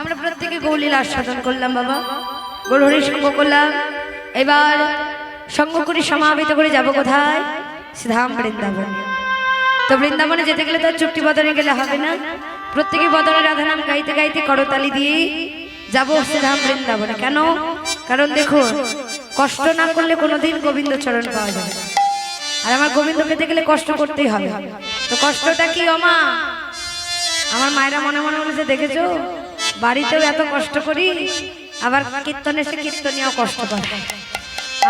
আমরা প্রত্যেকে গৌলীলা আস্বাদন করলাম, বাবা। গৌরহরি সঙ্গ করলাম। এবার সঙ্গ করে সমাবেত করে যাব কোথায়? সিধাম বৃন্দাবন। তো বৃন্দাবনে যেতে গেলে তো আর চুক্তি বদনে গেলে হবে না। প্রত্যেকে বদনে রাধা নাম গাইতে গাইতে করতালি দিয়ে যাব শ্রীধাম বৃন্দাবনে। কেন? কারণ দেখুন কষ্ট না করলে কোনোদিন গোবিন্দ চরণ পাওয়া যাবে। আর আমার গোবিন্দ পেতে গেলে কষ্ট করতেই হবে। তো কষ্টটা কি, অমা? আমার মায়েরা মনে মনে বলেছে, দেখেছ? বাড়িতেও এত কষ্ট করি, আবার কীর্তন এসে কীর্তনিয়াও কষ্ট করে।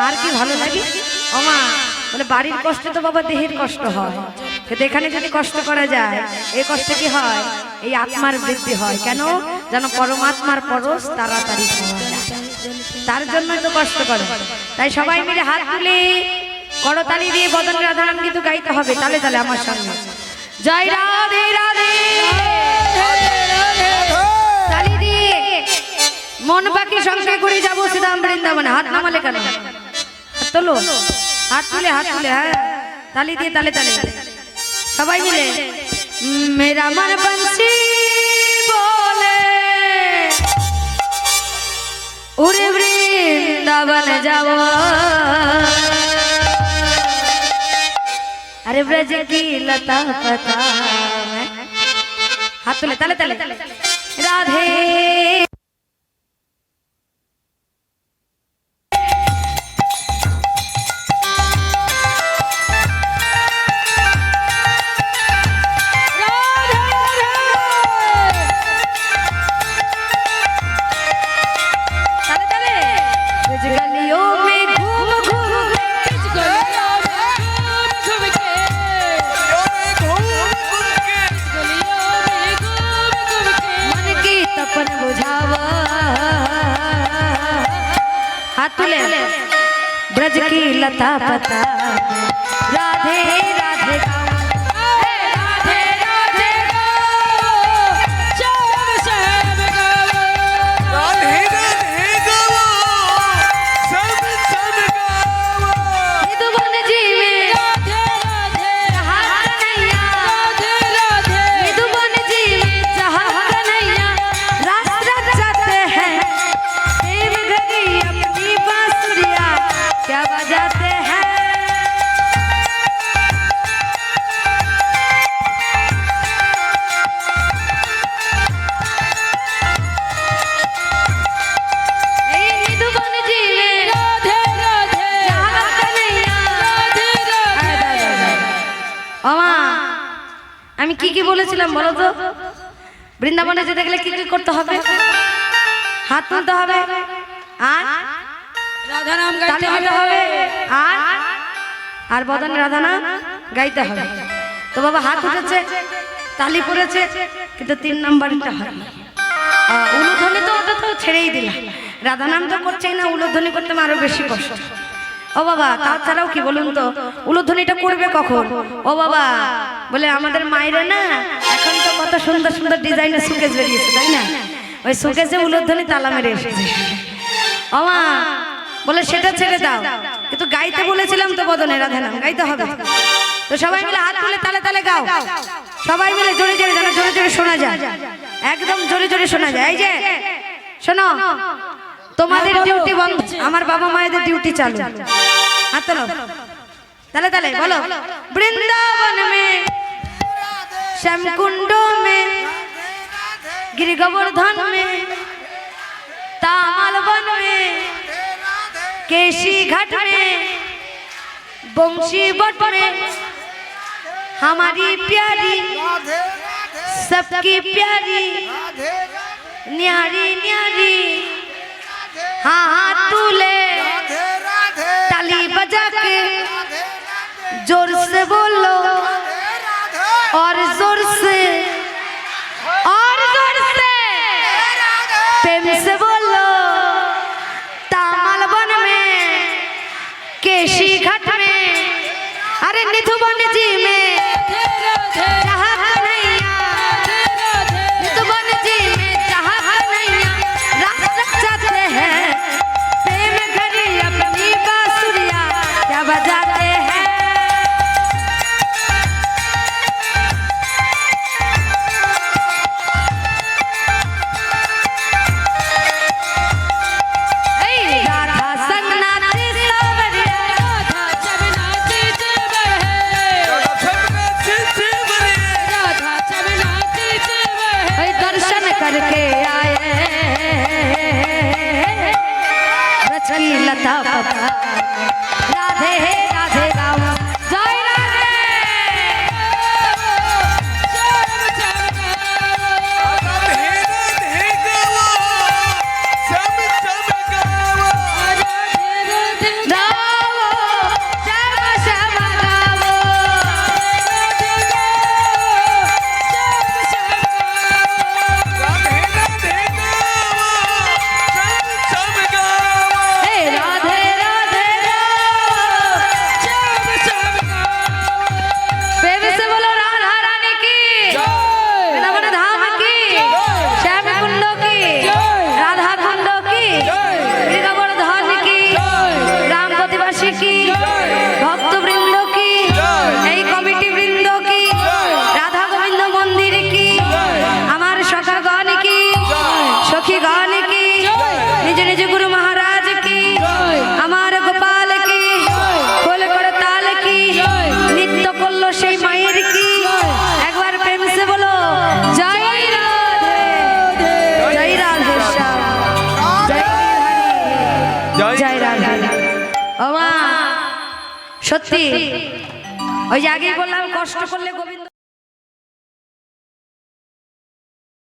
আর কি ভালো লাগে? অমা বলে বাড়ির কষ্ট তো বাবা দেহের কষ্ট হয়। কিন্তু এখানে যদি কষ্ট করা যায় এই কষ্ট কি হয়? এই আত্মার বৃদ্ধি হয়। কেন? যেন পরমাত্মার পরশ তাড়াতাড়ি তার জন্যই তো কষ্ট করে। তাই সবাই মিলে হাত তুলে করতালি দিয়ে বদন রাধারাম কিন্তু গাইতে হবে। তালে তালে আমার সঙ্গে। জয় রাধে রাধে। তালি দিয়ে মন পাখি সঙ্গে করে যাবো শ্রীরাম বৃন্দাবনে হাত নামালে কেন হাত তোলো হাত তুলে হাত তুলে হ্যাঁ তালি দিয়ে তালে তালে সবাই মিলে মেরা মন বংশী বলে উড়ে বৃন্দাবন যাব अरे ब्रज की लता पता मैं हाथ तुले तले तले राधे हाथ तुले ब्रज की लता पता राधे राधे কি বলেছিলাম বলো তো? বৃন্দাবনে যেতে গেলে কি কি করতে হবে? হাত তুলতে হবে। আর? রাধারাম তালি দিতে হবে। আর? আর বদন রাধানা গাইতে হবে। তো বাবা হাত উঠেছে তালি পড়েছে কিন্তু তিন নাম্বারটা হয়। উলুধ্বনি তো ওটা তো ছেড়েই দিলাম। রাধা নাম তো করছেই না উলুধ্বনি করতে আমার আরও বেশি কষ্ট। ও বাবা, তাছাড়াও কি বলুন তো? উলুধ্বনিটা করবে কখন? ও বাবা, বলে আমাদের মায়েরা না, এখন তো কত সুন্দর সুন্দর ডিজাইনের সুকেস বেরিয়েছে, তাই না? ওই সুকেসে উলুধ্বনি তালা মেরে এসেছে। আমা বলে সেটা ছেড়ে দাও। কিন্তু গাইতে বলেছিলাম তো বদনে, রাধা নাম, গাইতে হবে। তো সবাই মিলে হাত তুলে তালে তালে গাও। সবাই মিলে জোরে জোরে যেন জোরে জোরে শোনা যায়। একদম জোরে জোরে শোনা যায়। এই যে, শোনো তোমাদের ডিউটি বন্ধ আমার বাবা মায়েদের ডিউটি চালু হাত তোলো তালে তালে বলো বৃন্দাবন মে শ্যামকুণ্ড মে गिर गोवर्धन में तामल वन में केशी घाट में बंशी बट में हमारी प्यारी सबकी प्यारी न्यारी न्यारी हाँ हाँ तूले ताली बजा के जोर से बोलो और जोर से और जोर से प्रेम से बोलो तामल वन में केशी घाट में अरे निधुवन जी राधे যায় রাধে। ও মা সত্যি? ওই যে আগেই বললাম কষ্ট করলে গোবিন্দ